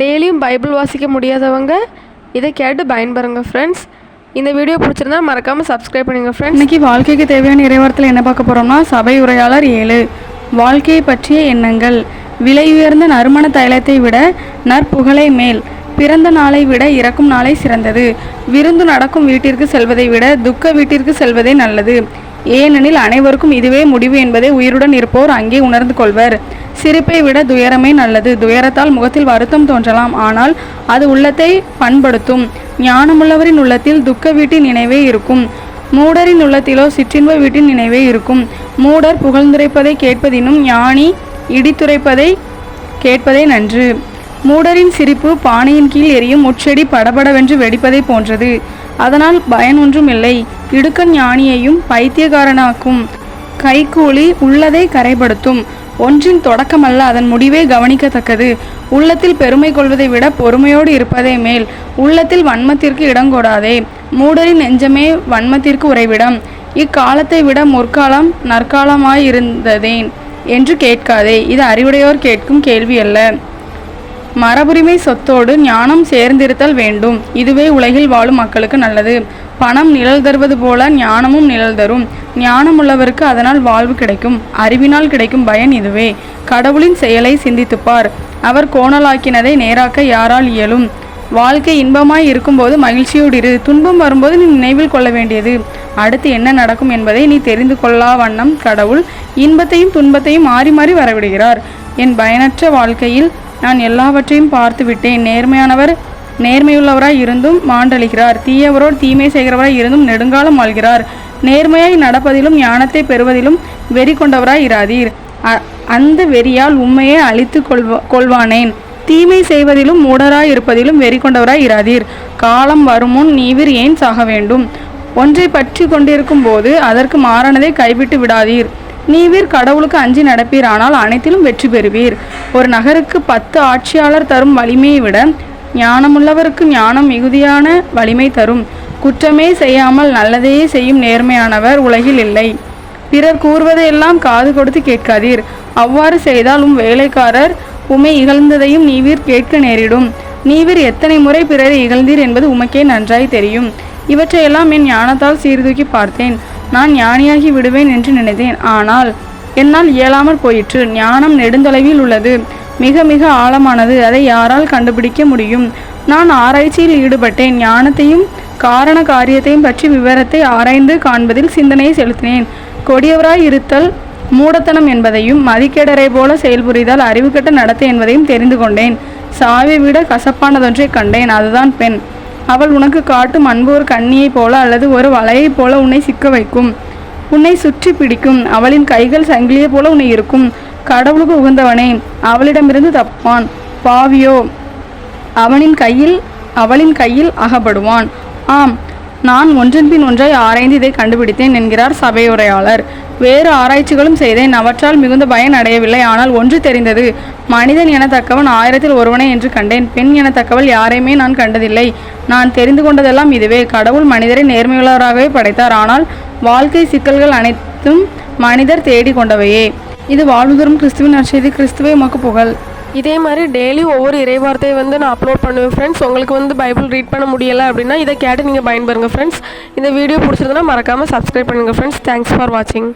டெய்லியும் பைபிள் வாசிக்க முடியாதவங்க இதை கேட்டு பயன்பெறுங்க ஃப்ரெண்ட்ஸ் இந்த வீடியோ பிடிச்சிருந்தா மறக்காமல் சப்ஸ்கிரைப் பண்ணுங்கள் ஃப்ரெண்ட்ஸ் இன்றைக்கி வாழ்க்கைக்கு தேவையான இறைவரத்தில் என்ன பார்க்க போகிறோம்னா சபை உரையாளர் ஏழு. வாழ்க்கையை பற்றிய எண்ணங்கள். விலை உயர்ந்த நறுமண தைலத்தை விட நற்புகழை மேல். பிறந்த நாளை விட இறக்கும் நாளை சிறந்தது. விருந்து நடக்கும் வீட்டிற்கு செல்வதை விட துக்க வீட்டிற்கு செல்வதே நல்லது. ஏனெனில் அனைவருக்கும் இதுவே முடிவு என்பதை உயிருடன் இருப்போர் அங்கே உணர்ந்து கொள்வர். சிரிப்பை விட துயரமே நல்லது. துயரத்தால் முகத்தில் வருத்தம் தோன்றலாம். ஆனால் அது உள்ளத்தை பண்படுத்தும். ஞானமுள்ளவரின் உள்ளத்தில் துக்க வீட்டின் நினைவே இருக்கும். மூடரின் உள்ளத்திலோ சிற்றின்ப வீட்டின் நினைவே இருக்கும். மூடர் புகழ்ந்துரைப்பதை கேட்பதினும் ஞானி இடித்துரைப்பதை கேட்பதே நன்று. மூடரின் சிரிப்பு பானையின் கீழ் எரியும் முச்செடி படபடவென்று வெடிப்பதை போன்றது. அதனால் பயன் ஒன்றும் இல்லை. இடுக்க ஞானியையும் பைத்தியக்காரனாக்கும். கைக்கூலி உள்ளதை கரைப்படுத்தும் ஒன்றின் தொடக்கமல்ல அதன் முடிவே கவனிக்கத்தக்கது. உள்ளத்தில் பெருமை கொள்வதை விட பொறுமையோடு இருப்பதே மேல். உள்ளத்தில் வன்மத்திற்கு இடங்கொடாதே மூடரின் நெஞ்சமே வன்மத்திற்கு உறைவிடம். இக்காலத்தை விட முற்காலம் நற்காலமாயிருந்ததேன் என்று கேட்காதே. இது அறிவுடையோர் கேட்கும் கேள்வி அல்ல. மரபுரிமை சொத்தோடு ஞானம் சேர்ந்திருத்தல் வேண்டும். இதுவே உலகில் வாழும் மக்களுக்கு நல்லது. பணம் நிழல் தருவது போல ஞானமும் நிழல் தரும். ஞானம் உள்ளவருக்கு அதனால் வாழ்வு கிடைக்கும். அறிவினால் கிடைக்கும் பயன் இதுவே. கடவுளின் செயலை சிந்தித்துப்பார். அவர் கோணலாக்கினதை நேராக்க யாரால் இயலும்? வாழ்க்கை இன்பமாய் இருக்கும்போது மகிழ்ச்சியோடு இரு. துன்பம் வரும்போது நீ நினைவில் கொள்ள வேண்டியது. அடுத்து என்ன நடக்கும் என்பதை நீ தெரிந்து கொள்ளா வண்ணம் கடவுள் இன்பத்தையும் துன்பத்தையும் மாறி மாறி வரவிடுகிறார். என் பயனற்ற வாழ்க்கையில் நான் எல்லாவற்றையும் பார்த்து விட்டேன். நேர்மையானவர் நேர்மையுள்ளவராய் இருந்தும் மாண்டளிக்கிறார். தீயவரோடு தீமை செய்கிறவராய் இருந்தும் நெடுங்காலம் ஆள்கிறார் நேர்மையாய் நடப்பதிலும் ஞானத்தை பெறுவதிலும் வெறி கொண்டவராய் இராதீர். அ- அந்த வெறியால் உண்மையை அழித்து கொள்வ கொள்வானேன். தீமை செய்வதிலும் மூடராய் இருப்பதிலும் வெறி கொண்டவராய் இராதீர். காலம் வருமுன் நீவிர் ஏன் சாக வேண்டும்? ஒன்றை பற்றி கொண்டிருக்கும் போது அதற்கு மாறானதை கைவிட்டு விடாதீர். நீவீர் கடவுளுக்கு அஞ்சி நடப்பீர் ஆனால் அனைத்திலும் வெற்றி பெறுவீர். ஒரு நகருக்கு பத்து ஆட்சியாளர் தரும் வலிமையை விட ஞானமுள்ளவருக்கு ஞானம் மிகுதியான வலிமை தரும். குற்றமே செய்யாமல் நல்லதையே செய்யும் நேர்மையானவர் உலகில் இல்லை. பிறர் கூறுவதையெல்லாம் காது கொடுத்து கேட்காதீர். அவ்வாறு செய்தால் உம் வேலைக்காரர் உமை இகழ்ந்ததையும் நீவீர் கேட்க நேரிடும். நீவீர் எத்தனை முறை பிறரை இகழ்ந்தீர் என்பது உமக்கே நன்றாய் தெரியும். இவற்றையெல்லாம் என் ஞானத்தால் சீர்தூக்கி பார்த்தேன். நான் ஞானியாகி விடுவேன் என்று நினைத்தேன். ஆனால் என்னால் இயலாமல் போயிற்று. ஞானம் நெடுந்தொலைவில் உள்ளது. மிக மிக ஆழமானது. அதை யாரால் கண்டுபிடிக்க முடியும்? நான் ஆராய்ச்சியில் ஈடுபட்டேன். ஞானத்தையும் காரண காரியத்தையும் பற்றி விவரத்தை ஆராய்ந்து காண்பதில் சிந்தனையை செலுத்தினேன். கொடியவராய் இருத்தல் மூடத்தனம் என்பதையும் மதிக்கேடரை போல செயல்புரிதல் அறிவுக்கட்ட நடத்தை என்பதையும் தெரிந்து கொண்டேன். சாவை விட கசப்பானதொன்றை கண்டேன். அதுதான் பெண். அவள் உனக்கு காட்டும் அன்பு ஒரு கண்ணியைப் போல அல்லது ஒரு வலையைப் போல உன்னை சிக்க வைக்கும். உன்னை சுற்றி பிடிக்கும். அவளின் கைகள் சங்கிலியைப் போல உன்னை இருக்கும். கடவுளுக்கு உகந்தவனே அவளிடமிருந்து தப்பான் பாவியோ அவனின் கையில் அவளின் கையில் அகப்படுவான். ஆம் நான் ஒன்றன் பின் ஒன்றாய் ஆராய்ந்து இதை கண்டுபிடித்தேன் என்கிறார் சபையுரையாளர். வேறு ஆராய்ச்சிகளும் செய்தேன். அவற்றால் மிகுந்த பயன் அடையவில்லை. ஆனால் ஒன்று தெரிந்தது. மனிதன் எனத்தக்கவன் ஆயிரத்தில் ஒருவனே என்று கண்டேன். பெண் எனத்தக்கவள் யாரையுமே நான் கண்டதில்லை. நான் தெரிந்து கொண்டதெல்லாம் இதுவே. கடவுள் மனிதரை நேர்மையுள்ளவராகவே படைத்தார். ஆனால் வாழ்க்கை சிக்கல்கள் அனைத்தும் மனிதர் தேடிக் கொண்டவையே இது வாழ்வுதரும் கிறிஸ்துவின் நற்செய்தி. கிறிஸ்துவே உமக்கு புகழ். இதே மாதிரி டெய்லி ஒவ்வொரு இறைவார்த்தையை வந்து நான் அப்லோட் பண்ணுவேன் ஃப்ரெண்ட்ஸ் உங்களுக்கு வந்து பைபிள் ரீட் பண்ண முடியலை அப்படின்னா இதை கேட்டு நீங்கள் பயன்பெறுங்க ஃப்ரெண்ட்ஸ் இந்த வீடியோ பிடிச்சிருந்தனா மறக்காமல் சப்ஸ்கிரைப் பண்ணுங்கள் ஃப்ரெண்ட்ஸ் தேங்க்ஸ் ஃபார் வாட்சிங்